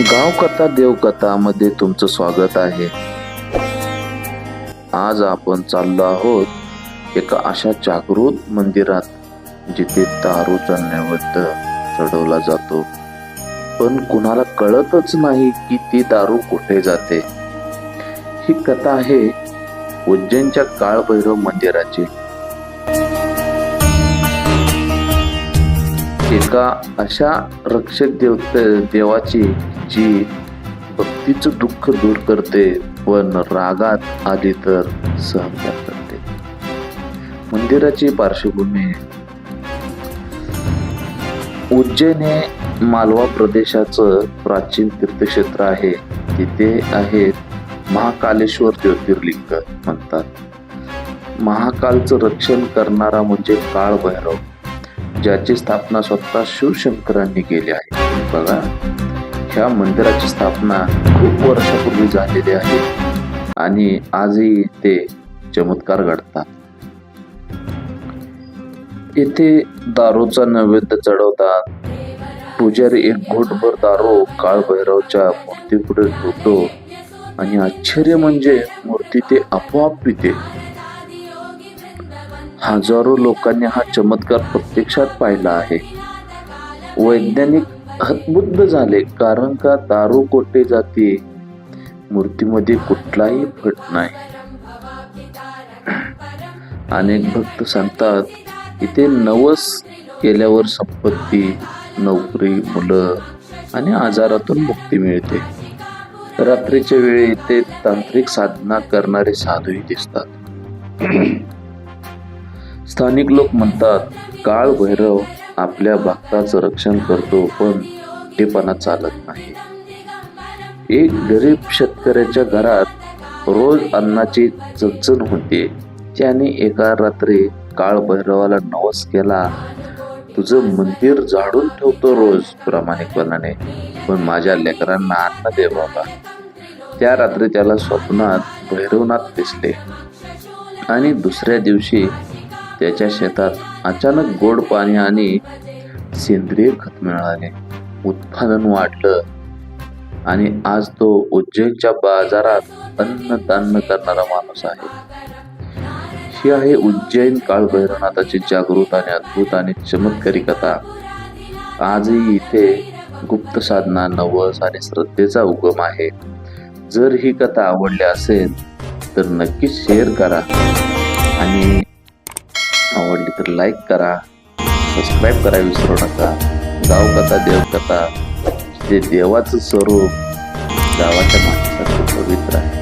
गावकथा देवकथा मध्ये तुमचं स्वागत आहे. आज आपण चाललो आहोत एका अशा जागृत मंदिरात जिथे दारूचा नैवेद्य चढवला जातो. पण कुणाला कळतच नाही की ती दारू कुठे जाते. ही कथा आहे उज्जैनच्या काळभैरव मंदिराची. एका अशा रक्षक देवते देवाची जी भक्तीचं दुःख दूर करते पण रागात आली तर सहकार करते. मंदिराची पार्श्वभूमी. उज्जैन हे मालवा प्रदेशाचं प्राचीन तीर्थक्षेत्र आहे. तिथे आहेत महाकालेश्वर ज्योतिर्लिंग म्हणतात. महाकालचं रक्षण करणारा म्हणजे काळ भैरव ज्याची स्थापना स्वतः शिवशंकरांनी केली आहे. बघा ह्या मंदिराची स्थापना खूप वर्षापूर्वी झालेली आहे आणि आजही ते चमत्कार घडतात. येथे दारूचा नैवेद्य चढवतात. पुजारी एक घोटभर दारू काळभैरवच्या मूर्तीपुढे ठेवतो. आणि आश्चर्य म्हणजे मूर्ती ते आपोआप पिते. हजारो लोकांनी हा चमत्कार प्रत्यक्षात पाहिला आहे. वैज्ञानिक हतबुद्ध झाले कारण का दारू कोटे जाते मूर्तीमध्ये कुठलाही फट नाही. अनेक भक्त सांगतात इथे नवस केल्यावर संपत्ती नोकरी मुलं आणि आजारातून मुक्ती मिळते. रात्रीच्या वेळी इथे तांत्रिक साधना करणारे साधूही दिसतात. स्थानिक लोक म्हणतात काळ भैरव आपल्या भक्ताचं रक्षण करतो पण टेपणा चालत नाही. एक गरीब शेतकऱ्याच्या घरात रोज अन्नाची चणचण होते. त्याने एका रात्री काळ भैरवाला नवस केला. तुझं मंदिर झाडून ठेवतो रोज प्रामाणिकपणाने पण माझ्या लेकरांना अन्न दे बाबा. त्या रात्री त्याला स्वप्नात भैरवनाथ दिसले. आणि दुसऱ्या दिवशी त्याच्या शेतात अचानक गोड पाणी आणि सेंद्रिय खत मिळाले. उत्पादन वाढलं आणि आज तो उज्जैनच्या बाजारात अन्नदान करणारा माणूस आहे. ही आहे उज्जैन काळ भैरवनाथाची जागृत आणि अद्भुत आणि चमत्कारी कथा. आजही इथे गुप्त साधना नवस आणि श्रद्धेचा उगम आहे. जर ही कथा आवडली असेल तर नक्कीच शेअर करा. आणि आवडली तर लाईक करा सबस्क्राईब करा विसरू नका. गावकथा देवकथा जे देवाचं स्वरूप गावाच्या माणसाचं पवित्र आहे.